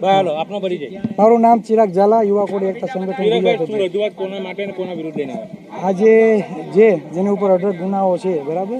બરાબર આપનો પરિચય. મારું નામ ચિરાગ ઝાલા યુવા કોડી એકતા સંગઠન રજૂઆત કોના માટે અને કોના વિરુદ્ધ લઈને આજે જે જેની ઉપર અઢળક ગુનાઓ છે બરાબર?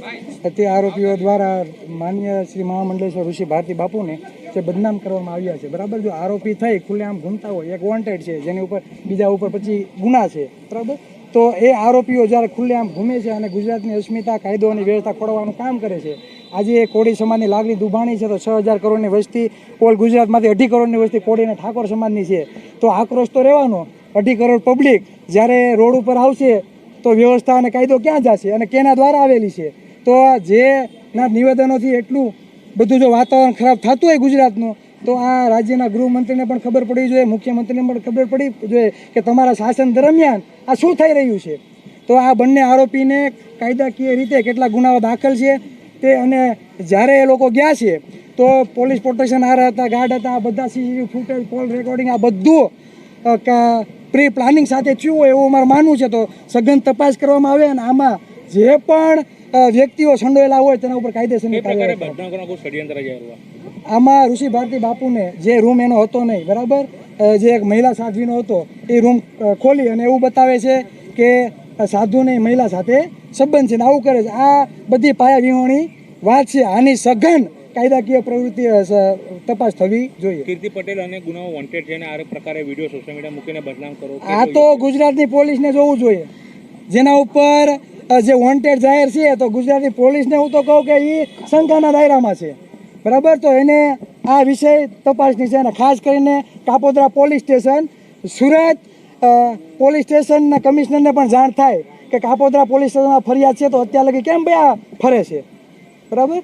તે આરોપીઓ દ્વારા માન્ય શ્રી મહામંડલેશ્વર ઋષિ ભારતી બાપુને જે બદનામ કરવામાં આવ્યા છે બરાબર? જો આરોપી થઈ ખુલ્લેઆમ ઘૂમતા હોય એક વોન્ટેડ છે જેની ઉપર બીજા ઉપર પછી ગુના છે બરાબર? તો એ આરોપીઓ જ્યારે ખુલ્લેઆમ ઘૂમે છે અને ગુજરાતની અસ્મિતા કાયદો અને વ્યવસ્થા ખોળવાનું કામ કરે છે આજે એ કોળી સમાજની લાગણી દુભાણી છે તો છ હજાર કરોડની વસ્તી ઓલ ગુજરાતમાંથી અઢી કરોડની વસ્તી કોળી અને ઠાકોર સમાજની છે. તો આક્રોશ તો રહેવાનો. અઢી કરોડ પબ્લિક જ્યારે રોડ ઉપર આવશે તો વ્યવસ્થા અને કાયદો ક્યાં જશે અને કેના દ્વારા આવેલી છે? તો જેના નિવેદનોથી એટલું બધું જો વાતાવરણ ખરાબ થતું હોય ગુજરાતનું, તો આ રાજ્યના ગૃહમંત્રીને પણ ખબર પડવી જોઈએ, મુખ્યમંત્રીને પણ ખબર પડી જોઈએ કે તમારા શાસન દરમિયાન આ શું થઈ રહ્યું છે? તો આ બંને આરોપીને કાયદાકીય રીતે કેટલા ગુનાઓ દાખલ છે તે અને જ્યારે એ લોકો ગયા છે તો પોલીસ પ્રોટેક્શન હાર હતા ગાર્ડ હતા આ બધા સીસીટીવી ફૂટેજ કોલ રેકોર્ડિંગ આ બધું પ્રી પ્લાનિંગ સાથે થયું હોય એવું અમારું માનવું છે. તો સઘન તપાસ કરવામાં આવે અને આમાં જે પણ વ્યક્તિઓ સંડોયેલા હોય તેના ઉપર કાયદેસરની કાર્યવાહી આમાં ઋષિ ભારતી બાપુને જે રૂમ એનો હતો નહીં બરાબર? જે એક મહિલા સાધ્વીનો હતો એ રૂમ ખોલી અને એવું બતાવે છે કે સાધુને મહિલા સાથે સંબંધ છે ને આવું કરે છે. આ બધી પાયા વિહોણી વાત છે. આની સઘન કાયદાકીય પ્રવૃત્તિ તપાસ થવી જોઈએ. કીર્તિ પટેલ અને ગુનાઓ વોન્ટેડ છે આ પ્રકારે વીડિયો સોશિયલ મીડિયા મૂકીને બદનામ કરો આ તો ગુજરાતની પોલીસને જોવું જોઈએ. જેના ઉપર જે વોન્ટેડ જાહેર છે તો ગુજરાતની પોલીસને હું તો કહું કે એ શંકાના દાયરામાં છે. બરાબર? તો એને આ વિષય તપાસની છે અને ખાસ કરીને Kapodra police station Surat police સ્ટેશનના કમિશનરને પણ જાણ થાય કે કાપોદ્રા પોલીસ સ્ટેશનમાં ફરિયાદ છે તો અત્યાર લગી કેમ ભાઈ આ ફરે છે? બરાબર?